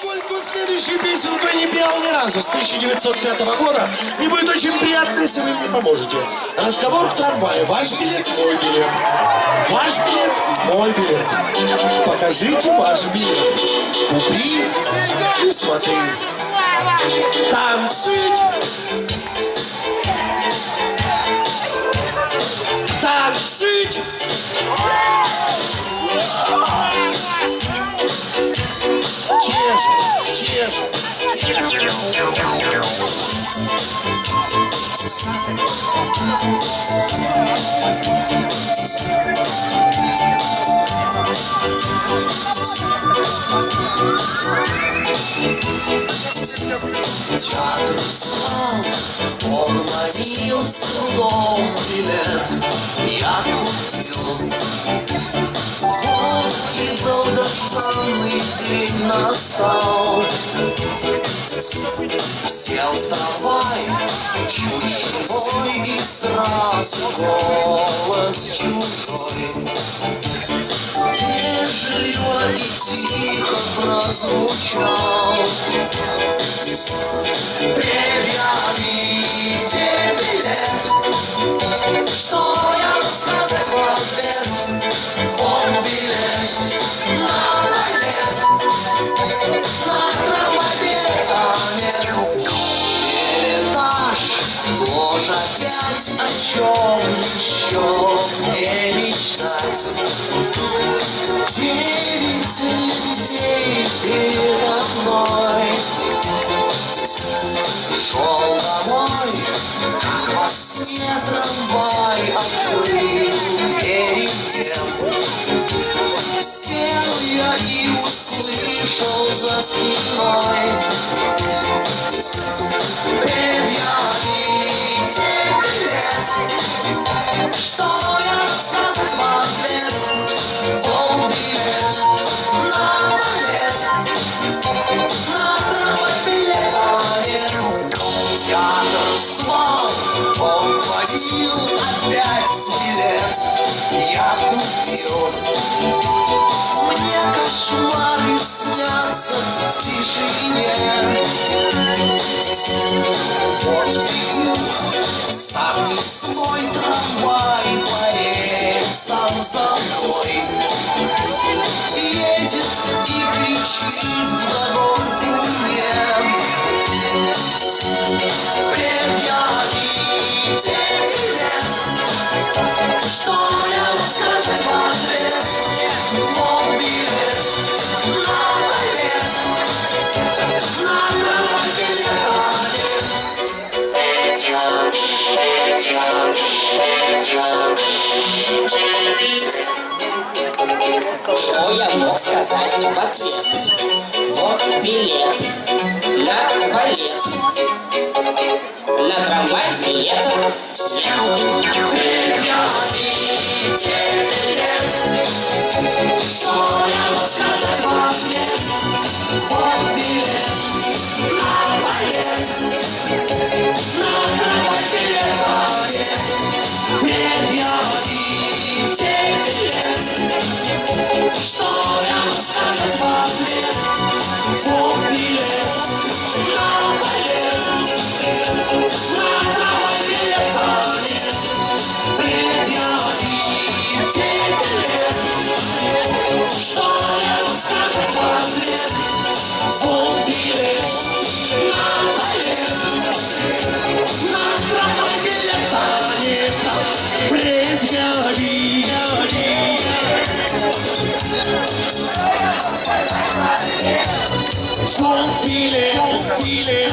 Поскольку следующую песенку я не пел ни разу с 1905 года, мне будет очень приятно, если вы мне поможете. Разговор в трамвае. Ваш билет, мой билет. Ваш билет, мой билет. Покажите ваш билет. Купи и смотри. Танцить. Танцить. Он ловил с трудом билет, я купил. Долгожданный день настал. Сел в трамвай, чуть живой, и сразу голос чужой. Вежливо и тихо прозвучал. Предъявите билет Что чем еще мне мечтать Девять людей передо мной Шел домой, как во сне трамвай открыл перемен. Сел я и услышал за спиной купил Мне кошмары снятся в тишине. Вот бегу, сам не свой трамвай По рельсам за мной Едет и кричит Что я мог сказать в ответ? Вот билет на балет. На трамвай билета нет. Don't feel it, don't feel it.